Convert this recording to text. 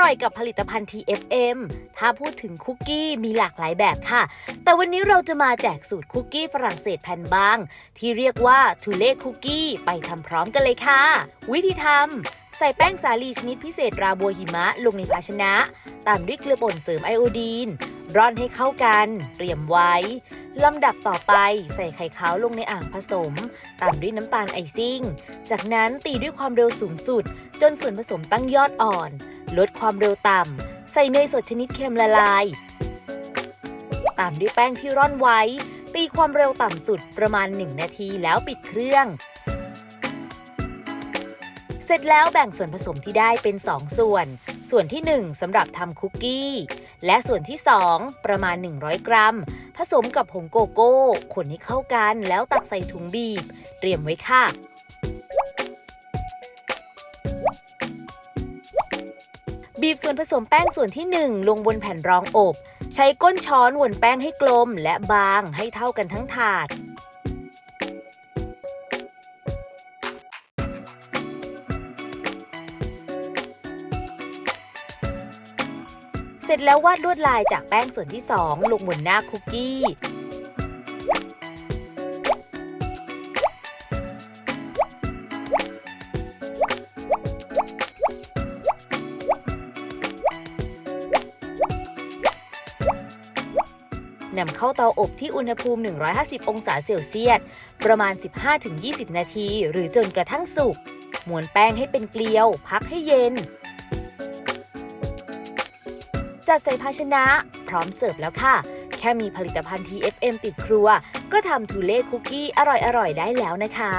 ร่อยกับผลิตภัณฑ์ TFM ถ้าพูดถึงคุกกี้มีหลากหลายแบบค่ะ แต่วันนี้เราจะมาแจกสูตรคุกกี้ฝรั่งเศสแผ่นบาง ที่เรียกว่าทูเล่คุกกี้ไปทำพร้อมกันเลยค่ะ วิธีทำใส่แป้งสาลีชนิดพิเศษราบัวหิมะลงในภาชนะ ตามด้วยเกลือป่นเสริมไอโอดีน ร่อนให้เข้ากัน เตรียมไว้ ลำดับต่อไปใส่ไข่ขาวลงในอ่างผสม ตามด้วยน้ำตาลไอซิ่ง จากนั้นตีด้วยความเร็วสูงสุด จนส่วนผสมตั้งยอดอ่อน ลดความเร็วต่ำ ใส่เนยสดชนิดเค็มละลาย ตามด้วยแป้งที่ร่อนไว้ ตีความเร็วต่ำสุดประมาณ 1 นาทีแล้วปิดเครื่อง เสร็จแล้วแบ่งส่วนผสมที่ได้เป็น 2 ส่วน ส่วนที่ 1สำหรับทำคุกกี้ และส่วนที่ 2 ประมาณ 100 กรัม ผสมกับผงโกโก้ คนให้เข้ากันแล้วตักใส่ถุงบีบ เตรียมไว้ค่ะบีบส่วนผสมแป้งส่วนที่ 1 ลงบนแผ่นรองอบ ใช้ก้นช้อนวนแป้งให้กลมและบางให้เท่ากันทั้งถาด เสร็จแล้ววาดลวดลายจากแป้งส่วนที่ 2 ลงบนหน้าคุกกี้ นำเข้าเตาอบที่อุณหภูมิ 150 องศาเซลเซียส ประมาณ 15-20 นาที หรือจนกระทั่งสุก ม้วนแป้งให้เป็นเกลียว พักให้เย็น จัดใส่ภาชนะ พร้อมเสิร์ฟแล้วค่ะ แค่มีผลิตภัณฑ์ TFM ติดครัว ก็ทำทูเล่คุกกี้อร่อยๆ ได้แล้วนะคะ